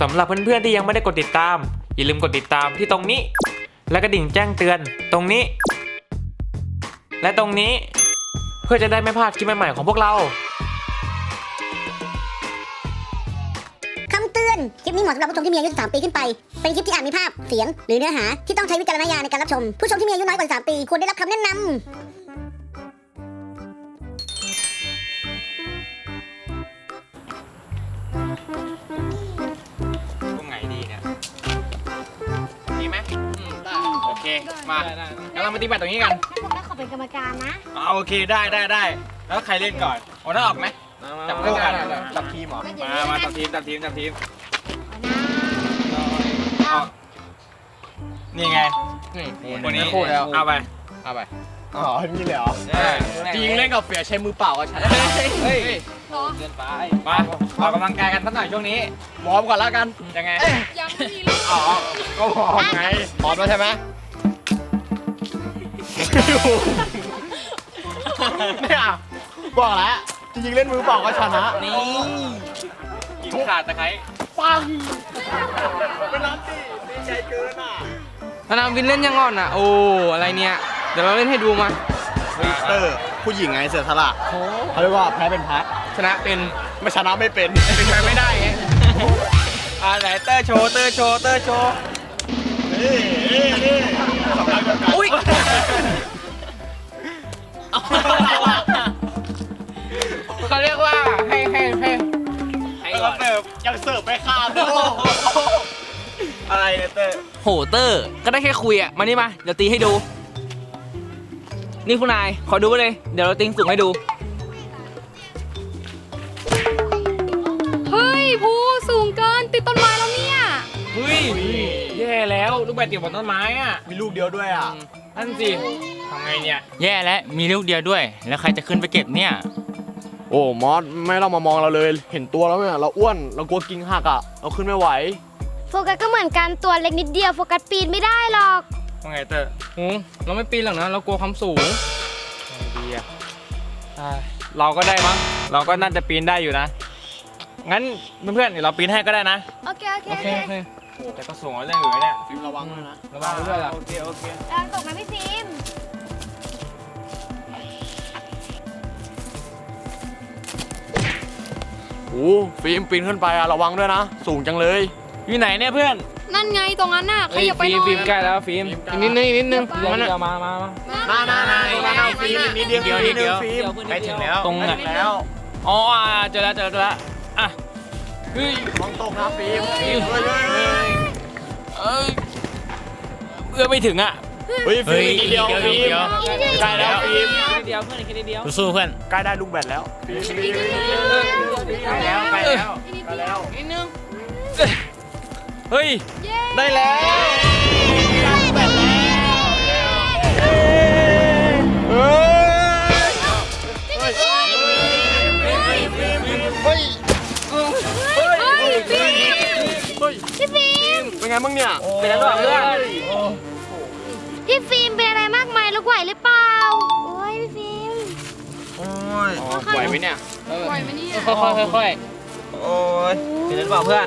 สำหรับเพื่อนๆที่ยังไม่ได้กดติดตาม อย่าลืมกดติดตามที่ตรงนี้ และกระดิ่งแจ้งเตือนตรงนี้ และตรงนี้เพื่อจะได้ไม่พลาดคลิปใหม่ๆของพวกเรา คำเตือน คลิปนี้เหมาะสำหรับผู้ชมที่มีอายุ 13 ปีขึ้นไป เป็นคลิปที่อาจมีภาพ เสียง หรือเนื้อหาที่ต้องใช้วิจารณญาณในการรับชม ผู้ชมที่มีอายุน้อยกว่า 13 ปีควรได้รับคำแนะนำ เค มางั้นเรามาตีแบตตรงนี้กันให้พวกเราขอเป็นกรรมการนะ อ่าโอเค ได้ได้ได้ แล้วใครเล่นก่อนโอ้น่าออกไหม จับคู่กัน จับทีมเหรอมา มาจับทีมจับทีมจับทีมออกนี่ไงนี่คนนี้คู่แล้วเอาไป เอาไปอ๋อนี่เลยเหรอใช่จริงเล่นกับเฟียใช้มือเปล่าก็ใช้เฮ้ยเกินไปมาออกกำลังกายกันสักหน่อยช่วงนี้ วอร์มก่อนแล้วกัน ยังไง ยังไม่มีลูกอ๋อ ก็วอร์มไงพร้อมแล้วใช่ไหม เนี่ยบอกแล้วจริงๆเล่นมือเปล่าก็ชนะ นี่กินขาดตะไคร้ปังเป็นน้ำตีดีใจเกินอะนานาวินเล่นยังอ่อนอะ โอ้ อะไรเนี่ย เดี๋ยวเราเล่นให้ดูมาเฮ้ยเตอร์ผู้หญิงไงเสือสละเขาเรียกว่าแพ้เป็นพักชนะเป็น ไม่ชนะไม่เป็น เป็นไปไม่ได้ไงอ่าไหนเตอร์โชว์ เตอร์โชว์ เตอร์โชว์ นี่นี่นี่สำนักเดียวกันอุ้ย เขาเรียกว่าให้ให้ให้ให้แล้วก่ก็อนเสิร์ฟยังเสิร์ฟไม่ข้ามด้วยอะไรเนี่ยเตอร์โหเตอร์ ก็ได้แค่คุยอะ มานี่มา เดี๋ยวตีให้ดู นี่คุณนาย ขอดูไปเลย เดี๋ยวเราติงสูงให้ดู เฮ้ยภูสูงเกินติดต้นไม้แล้วเนี่ย เฮ้ย แย่แล้ว ลูกแบดติดบนต้นไม้อะ มีลูกเดียวด้วยอะ นั่นสิทำไงเนี่ย แย่แล้วมีลูกเดียวด้วย แล้วใครจะขึ้นไปเก็บเนี่ย โอ้มอสไม่ต้องมามองเราเลย เห็นตัวแล้วเนี่ยเราอ้วนเรากลัวกิ่งหักอะ เราขึ้นไม่ไหว โฟกัสก็เหมือนกันตัวเล็กนิดเดียวโฟกัสปีนไม่ได้หรอกว่าไงเตอร์โอ้เราไม่ปีนหรอกนะ เรากลัวความสูงไงดีอะอ่าเราก็ได้มั้ง เราก็น่าจะปีนได้อยู่นะ งั้นเพื่อนๆเดี๋ยวเราปีนให้ก็ได้นะ โอเค โอเค โอเคโอเค แต่ก็สูงกว่าเรื่องอื่นเนี่ยฟิล์มระวังด้วยนะระวังด้วยล่ะโอเคโอเคระวังตกนะพี่ฟิล์มโอ้ฟิล์มปีนขึ้นไปอะระวังด้วยนะ สูงจังเลย อยู่ไหนเนี่ยเพื่อนนั่นไงตรงนั้นน่ะขเฮ้ยยับไปฟิหล์มน่อยฟิล์มใกล้แล้วฟิล์มอีกนิดนึงอีกนิดนึงเดี๋ยวมันเดี๋ยวมามามาน่าน่าน่าน่าน่าฟิล์มนิดเดียวเดี๋ยวนิดเดียวฟิล์มใกล้ถึงแล้วตรงใกล้อะถึงแล้ว อ๋ออ่าเจอแล้วเจอแล้วเจอแล้วอะ เฮ้ยมองตรงตกนะฟิล์มเฮ้เฮ้ยเฮ้ยเฮ้ยเอ้ยเอื้อไม่ถึงอะ เฮ้ยฟิล์มนิดเดียวเฮ้ยฟิล์นิดเดียวมใกล้แล้วฟิล์มนิดเดียวเพื่อนแค่นิดเดียวสู้ๆเพื่อนใกล้ได้ลูกแบตแล้วฟิล์มฟิล์มใกล้แล้วใกล้แล้วไดใกล้แล้ว นิดนึงเฮ้ย ได้แล้ว มเป็นไงบ้างเนี่ยเป็นแล้วหรอเพื่อนพี่ฟิล์มเป็นอะไรมากมายลูกไหวหรือเปล่า โอ้ยพี่ฟิล์ม โอ้ย ไหวไหมเนี่ยปล่อยไหมเนี่ยค่อยๆค่อยโอ้ยเป็นแล้วเปล่าเพื่อน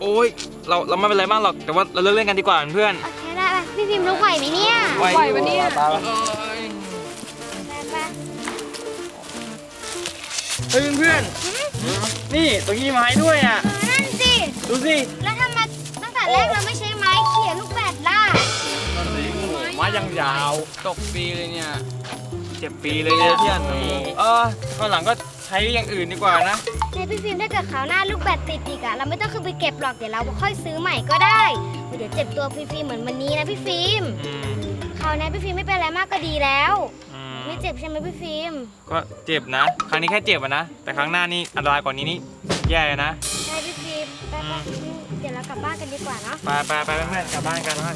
โอ้ยเราเราไม่เป็นไรมากหรอก แต่ว่าเราเลิกเล่นกันดีกว่าเพื่อน โอเคได้ละพี่ฟิล์มลูกไหวไหมเนี่ยไหวปล่อยไหมเนี่ยๆเอ้ยไปเฮ้ยเพื่อน นี่ตรงนี้ไม้ด้วยอะๆนั่นสิ ดูสิ แล้วทำไมตั้ง แต่แรกเราไม่ใช้ไม้เขี่ยลูกแบดล่ะไม้ยังยาว ตกฟรีเลยเนี่ย เจ็บปีเลยเนี่ยเพื่อนเออข้างหลังก็ใช้อย่างอื่นดีกว่านะ ในพี่ฟิล์มถ้าเกิดคราวหน้าลูกแบดติดอีกอะเราไม่ต้องขึ้นไปเก็บหรอกเดี๋ยวเราค่อยซื้อใหม่ก็ได้ เดี๋ยวเจ็บตัวฟรีๆเหมือนวันนี้นะพี่ฟิล์มอืมคราวหนี้าพี่ฟิล์มไม่เป็นอะไรมากก็ดีแล้ว อืมไม่เจ็บใช่ไหมพี่ฟิล์มก็เจ็บนะ ครั้งนี้แค่เจ็บอะนะ แต่ครั้งหน้านี่อันตรายกว่านี้นี่แย่เลยนะใช่ พี่ฟิล์มไปๆเดี๋ยวเรากลับบ้านกันดีกว่าเนาะ ไปไปไปเพื่อนๆกลับบ้านกันแล้ว